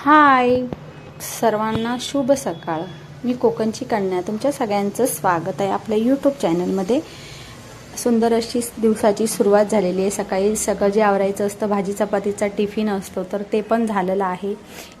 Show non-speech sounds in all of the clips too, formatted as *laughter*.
हाय. सर्वांना शुभ सकाळ. मी कोकणची कन्या. तुमच्या सगळ्यांचं स्वागत आहे आपल्या यूट्यूब चॅनलमध्ये सुंदर अशी दिवसाची सुरुवात झालेली आहे. सकाळी सगळं जे आवरायचं असतं भाजी चपातीचा टिफिन असतो तर ते पण झालेलं आहे.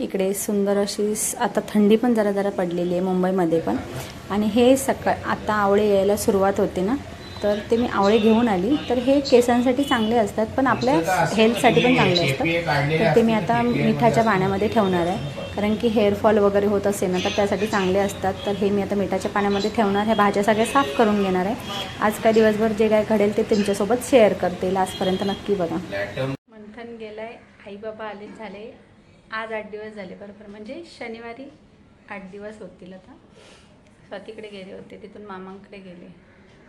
इकडे सुंदर अशी आता थंडी पण जरा जरा पडलेली आहे मुंबईमध्ये पण. आणि हे सकाळ आता आवळे यायला सुरुवात होते ना. तर ते मी आवळे घेऊन आली. तर हे केसांसाठी चांगले असतात पण आपल्या हेल्थसाठी पण चांगले असतात. तर ते मी आता मिठाच्या पाण्यामध्ये ठेवणार आहे. कारण की हेअरफॉल वगैरे होत असेल ना तर त्यासाठी चांगले असतात. तर हे मी आता मिठाच्या पाण्यामध्ये ठेवणार. ह्या भाज्या सगळ्या साफ करून घेणार आहे. आज काय दिवसभर जे काय घडेल ते तुमच्यासोबत शेअर करते. लास्टपर्यंत नक्की बघा. मंथन गेलाय. आई बाबा आले झाले. आज आठ दिवस झाले. बरोबर. म्हणजे शनिवारी आठ दिवस होतील आता. स्वातीकडे गेले होते. तिथून मामांकडे गेले.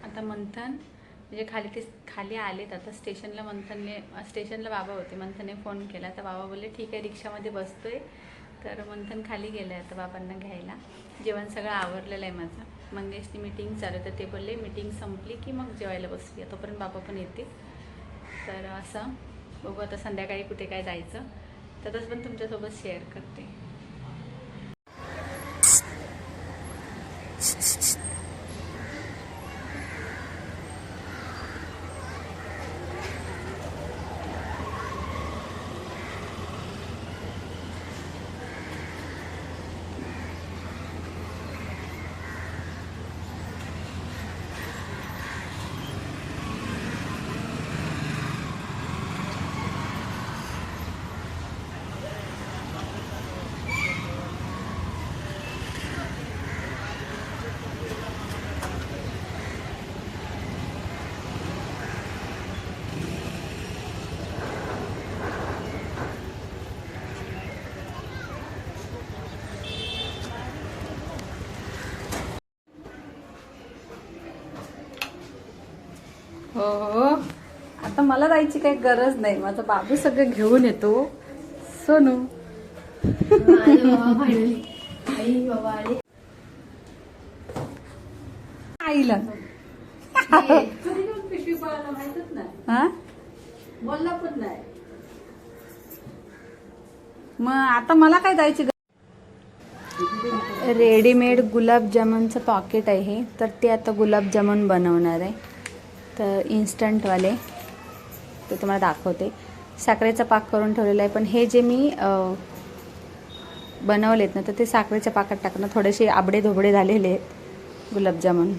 आता मंथन म्हणजे खाली ते खाली आलेत आता स्टेशनला मंथनने स्टेशनला बाबा होते मंथनने फोन केला. तर बाबा बोलले ठीक आहे रिक्षामध्ये बसतोय. तर मंथन खाली गेलं आहे आता बाबांना घ्यायला. जेवण सगळं आवरलेलं आहे माझं. मंगेशनी मीटिंग चालू तर ते बोलले मीटिंग संपली की मग जेवायला बसूया तोपर्यंत बाबा पण येतील. तर असं बघू आता संध्याकाळी कुठे काय जायचं. तसं पण तुमच्यासोबत शेअर करते. हो हो. आता मला जायची काही गरज नाही. माझा बाबू सगळं घेऊन येतो. सोनू. आईला. हा? मग आता मला काय जायची रेडीमेड गुलाबजामुनचं पॉकेट आहे तर ते आता गुलाबजामुन बनवणार आहे. तर इन्स्टंटवाले. ते तुम्हाला दाखवते. साखरेचा पाक करून ठेवलेला आहे पण हे जे मी बनवलेत ना तर ते साखरेच्या पाकात टाकणं थोडेसे आबडे धोबडे झालेले आहेत गुलाबजामुन.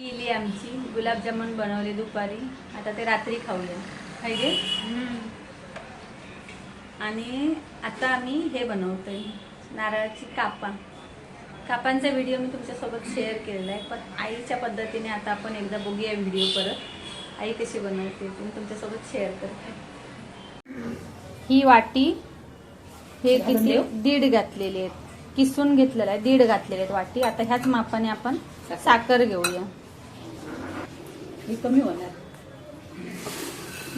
केली आमची. गुलाबजामुन बनवले दुपारी. आता ते रात्री खाऊया. पाहिजे आणि आता आम्ही हे बनवतोय नारळाची कापा. कापांचा व्हिडिओ मी तुमच्यासोबत शेअर केलेला आहे. पण आईच्या पद्धतीने आता आपण एकदा बघूया व्हिडिओ परत. आई कशी बनवते मी तुमच्यासोबत शेअर करते. ही वाटी हे किती दीड घातलेली आहेत. किसून घेतलेलं आहे दीड घातलेले आहेत वाटी. आता ह्याच मापाने आपण साखर. घेऊया. ही कमी होणार.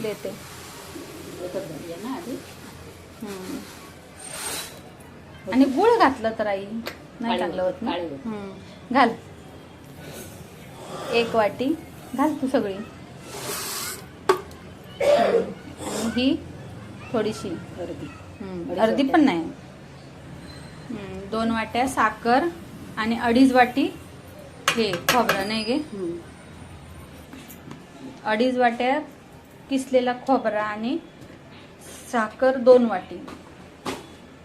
देते. ना आधी. आणि गुळ घातलं तर आई नाही चांगलं होत ना. हम्म. घाल एक वाटी घाल तू सगळी हम्म. आणि ही थोडीशी अर्धी हम्म. अर्धी. पण नाही हम्म. दोन वाट्या साखर आणि अडीच वाटी हे खोबरं नाही गे हम्म. अडीच वाट्या किसलेला खोबरा आणि साखर दोन वाटी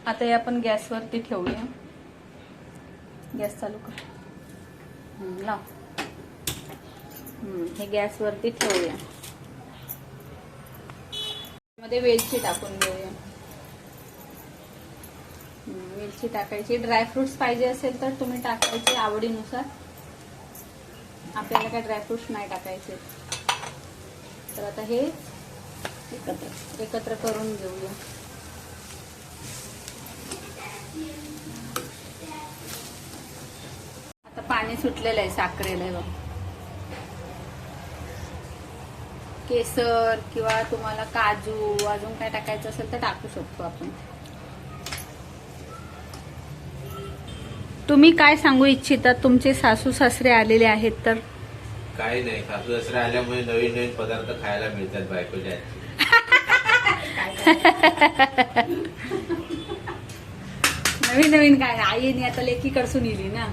आता हे आपण गॅसवरती ठेवूया. गॅस चालू कर. लाव. हे गॅसवरती ठेवूया. मध्ये वेलची टाकून घेऊया वेलची टाकायची. ड्रायफ्रुट्स पाहिजे असेल तर तुम्ही टाकायचे आवडीनुसार. आपल्याला काय ड्रायफ्रुट्स नाही टाकायचे. तर आता हे एकत्र एकत्र करून घेऊया आता पाणी सुटलेलं आहे साखरेला आहे बघ. केसर किंवा तुम्हाला काजू अजून काय टाकायचं असेल तर टाकू शकतो आपण. तुम्ही काय सांगू इच्छिता? तुमचे सासू सासरे आलेले आहेत तर? काही नाही सासू सासरे आल्यामुळे नवीन नवीन पदार्थ खायला मिळतात बायकोच्या हातचे. *laughs* नवीन नवीन काय? आईने आता लेकीकडसून येली ना?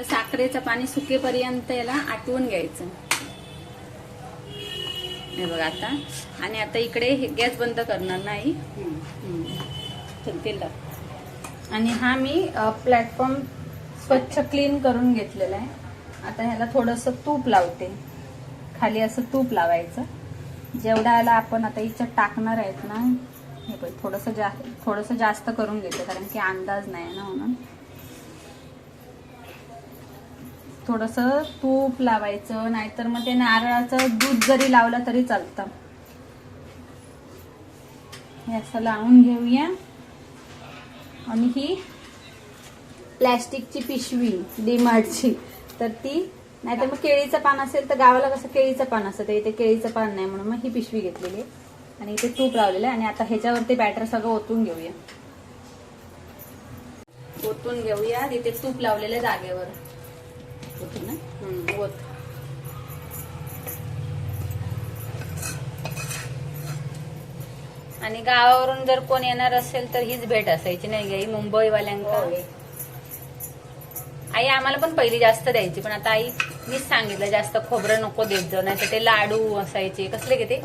त्यातलं साखरेचं पाणी सुकेपर्यंत याला आटवून घ्यायचं. हे बघा आता. आणि आता इकडे हे गॅस बंद करणार नाही. तेल. आणि हा मी प्लॅटफॉर्म स्वच्छ क्लीन करून घेतलेला आहे. आता ह्याला थोडंसं तूप लावते. खाली असं तूप लावायचं. जेवढ्याला आपण आता हिच्यात टाकणार आहेत ना हे पण थोडंसं जा थोडंसं जास्त करून घेते कारण की अंदाज नाही ना म्हणून. थोडंसं तूप लावायचं नाहीतर मग ते नारळाचं दूध जरी लावलं तरी चालतं. हे असं लावून घेऊया. आणि ही प्लॅस्टिकची पिशवी डीमार्टची. तर ती नाहीतर मग केळीचं पान असेल तर गावाला कसं केळीचं पान असतं तर इथे केळीचं पान नाही म्हणून मग ही पिशवी घेतलेली आहे. आणि इथे तूप लावलेलं आहे. आणि आता ह्याच्यावरती बॅटर सगळं ओतून घेऊया. ओतून घेऊया. तिथे तूप लावलेल्या जागेवर. होतं ना? ओत आणि गावावरून जर कोण येणार असेल तर हीच भेट असायची नाही गाई मुंबईवाल्यांका. आई आम्हाला पण पहिली जास्त द्यायची पण आता आई मीच सांगितलं जास्त खोबरं नको देत जाऊ नाही ते लाडू असायचे. कसले घे ते?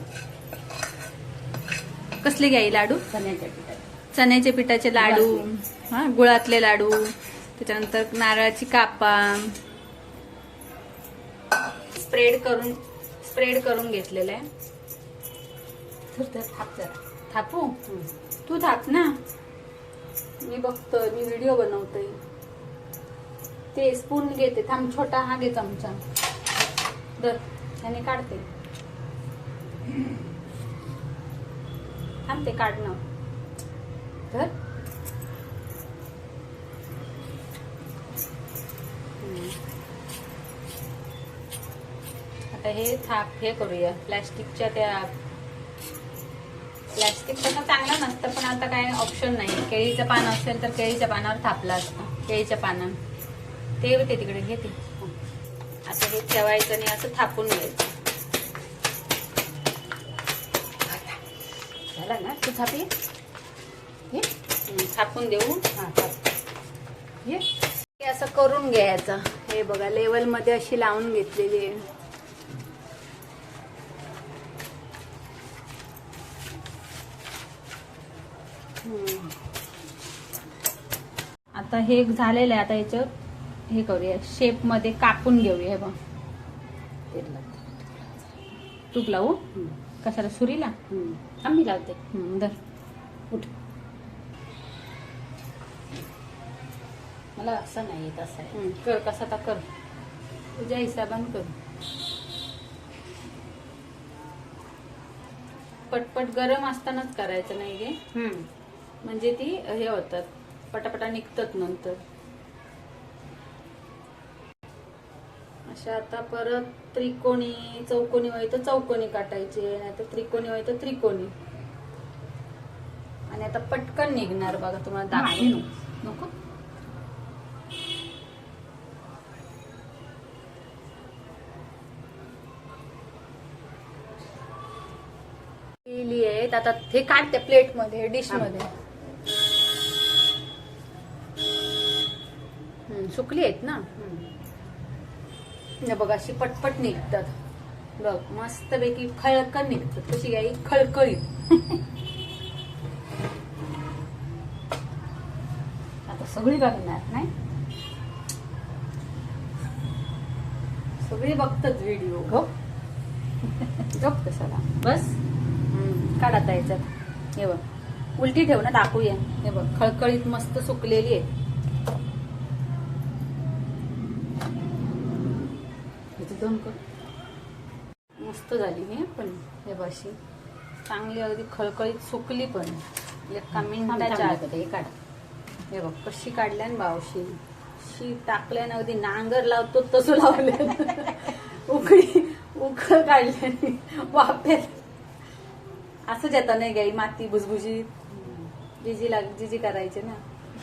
कसले घ्याई लाडू? चण्याच्या पिठात चण्याचे पिठाचे लाडू. हा गुळातले लाडू. त्याच्यानंतर नारळाची कापा. स्प्रेड करून स्प्रेड करून घेतलेलं आहे. तर तर थाप जरा. थापू. तू थाप ना. मी बघतोय मी व्हिडिओ बनवतोय. ते स्पून घेते थांब छोटा हा घे चमचा. दर त्याने काढते. थांब ते काढणं धर. हम्म. आता हे थाप हे करूया. प्लॅस्टिकच्या त्या प्लॅस्टिक तसं चांगलं नसतं पण आता काय ऑप्शन नाही केळीचं पान असेल तर केळीच्या पानावर थापला असतं. केळीच्या पानं. ते होते तिकडे घेते असं हे ठेवायचं आणि असं थापून घ्यायचं. झाला ना? तू थापी. थापून देऊ. हा थाप. हे असं करून घ्यायचं. हे बघा लेवलमध्ये अशी लावून घेतलेली आहे. आता हे झालेलं आहे आता याच्यात हे करूया. शेपमध्ये कापून घेऊया हे बघ. तूप लावू. कशाला सुरीला? मी लावते. धर. उठ. मला असं नाही येत असं कर कसा तर कर. तुझ्या हिसाबान कर. पटपट गरम असतानाच करायचं नाही गे. म्हणजे ती हे होतात पटापटा निघतात नंतर. अशा आता परत त्रिकोणी चौकोनी वय तर चौकोनी काटायचे नाहीतर त्रिकोणी वय तर त्रिकोणी. आणि आता पटकन निघणार बघा तुम्हाला दाखवून. नको? केली आहेत. आता हे काढते प्लेटमध्ये सुकली आहेत ना? बघ अशी पटपट निघतात. बघ मस्त पैकी खळकन निघतात. कशी गाई खळखळीत. आता सगळी बघणार नाही? सगळी बघतात व्हिडिओ गप गप कशाला. बस. हम्म, काढ याच्यात. हे बघ. उलटी ठेव ना दाखवूया. हे बघ खळखळीत मस्त सुकलेली आहे. दोन कर मस्त झाली हे पण हे बशी. चांगली अगदी खळखळीत सुकली पण. एका मिनिटाच्या आत. हे काढ. हे बघ कशी काढल्यान बावशी. शी टाकल्यान अगदी नांगर लावतो तसं लावल्या *laughs* उकळी उकळ काढल्याने वाफ्यात असंच येतं नाही गाई माती भुसभुशीत. जिजी लाग जिजी करायचे ना.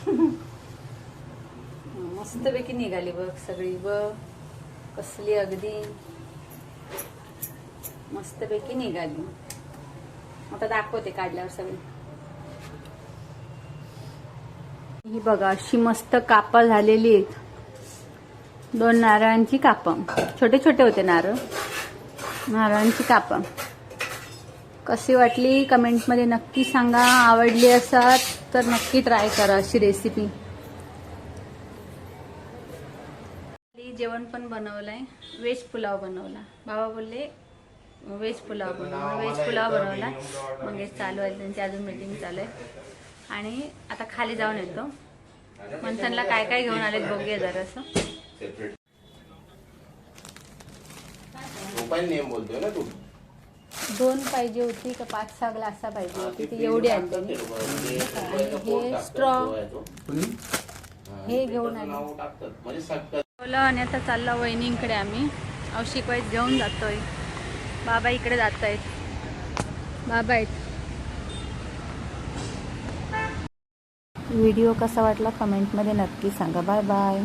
*laughs* मस्तपैकी निघाली बघ सगळी. बघ कसली अगदी मस्तपैकी निघाली. आता दाखवते काढल्यावर सगळी. ही बघा अशी मस्त कापं झालेली आहेत. दोन नारळांची कापं. छोटे छोटे होते नारळ. नारळांची कापं. कशी वाटली? कमेंटमध्ये नक्की सांगा. आवडली असत तर नक्की ट्राय करा अशी रेसिपी जेवण पण बनवलंय. व्हेज पुलाव बनवला. बाबा बोलले व्हेज पुलाव बनवला व्हेज पुलाव बनवला. मग हे चालू आहे. त्यांची अजून मीटिंग चालू आहे. आणि आता खाली जाऊन येतो. मंथनला काय काय घेऊन आलेत बघूया जरासं. सेपरेट मोबाईल नेम बोलतोय ना तू? दोन पाहिजे होती का पाच सहा ग्लासा पाहिजे होती. ती एवढी आणली हे straw. हे घेऊन आले. नाव बोला आणि आता चालला वहिनींकडे आम्ही. औषिक वाईट घेऊन जातोय. बाबा इकडे जात आहेत बाबा आहेत व्हिडिओ कसा वाटला कमेंटमध्ये नक्की सांगा. Bye bye.